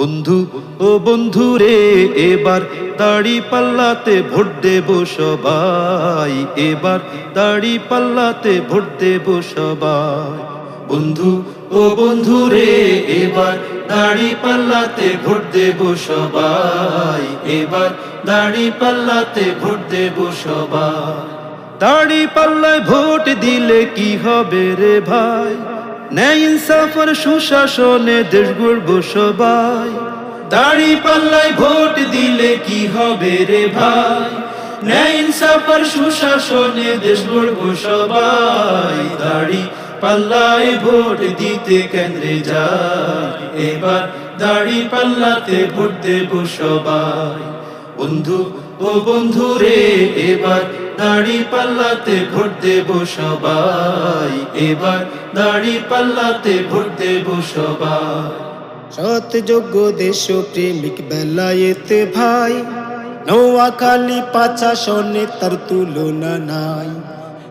বন্ধু, ও বন্ধু রে, এবার দাড়ি পাল্লাতে ভোট দেব সবাই। এবার দাড়ি পাল্লাতে ভোট দেব সবাই। বন্ধু, ও বন্ধু রে, এবার দাড়ি পাল্লাতে ভোট দেব সবাই। এবার দাড়ি পাল্লাতে ভোট দেব সবাই। দাড়ি পাল্লায় ভোট দিলে কি হবে রে ভাই? ন্যায় ইনসাফের সুশাসনে দেশ গড়ব সবাই। দাড়ি পাল্লায় ভোট দিলে কি হবে রে ভাই? ন্যায় ইনসাফের সুশাসনে দেশ গড়ব সবাই। দাড়ি পাল্লায় ভোট দিতে কেন্দ্রে যায় এবার দাড়ি পাল্লাতে ভোট দেব সবাই। বন্ধু ও বন্ধু রে এবার দাড়ি পাল্লাতে ভোট দেব সবাই। এবার দাড়ি পাল্লাতে ভোট দেব সবাই। সৎ যোগ্য দেশ প্রেমিক বেলায়েতে ভাই। নোয়াখালী পাচা শনে তার তুলনা নাই।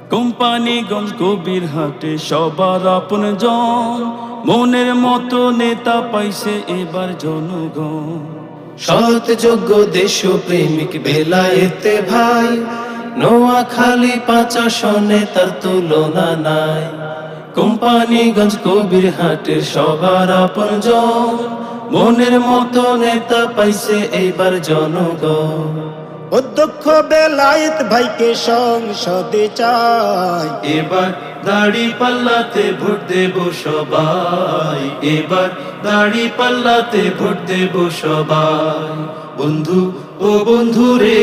কোম্পানিগঞ্জ কবির হাটে সবার আপন জন। মনের মতো নেতা পাইছে এবার জনগণ। সৎ যোগ্য দেশ প্রেমিক বেলায়েতে ভাই। নোয়াখালী পাচা শনে তার তুলনা নাই। কোম্পানিগঞ্জ কবির হাটের সবার আপন জন মনের মতো নেতা পাইছে এইবার জনগণ। অধ্যক্ষ বেলায়েত ভাইকে সংসদে চাই। এবার দাড়ি পাল্লাতে ভোট দেব সবাই। এবার দাড়ি পাল্লাতে ভোট দেব সবাই। বন্ধু ও বন্ধু রে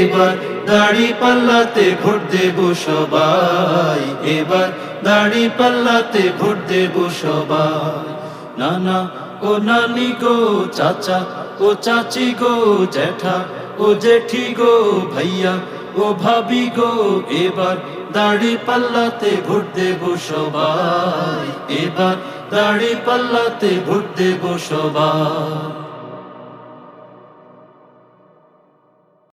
এবার দাড়ি পাল্লাতে ভোট দেব সবাই। এবার দাড়ি পাল্লাতে ভোট দেব সবাই। নানা ও নানি গো, চাচা ও চাচি গো, জ্যাঠা ও জেঠি গো, ভাইয়া ও ভাবি গো, এবার দাড়ি পাল্লাতে ভোট দেব সবাই। এবার দাড়ি পাল্লাতে ভোট দেব সবাই।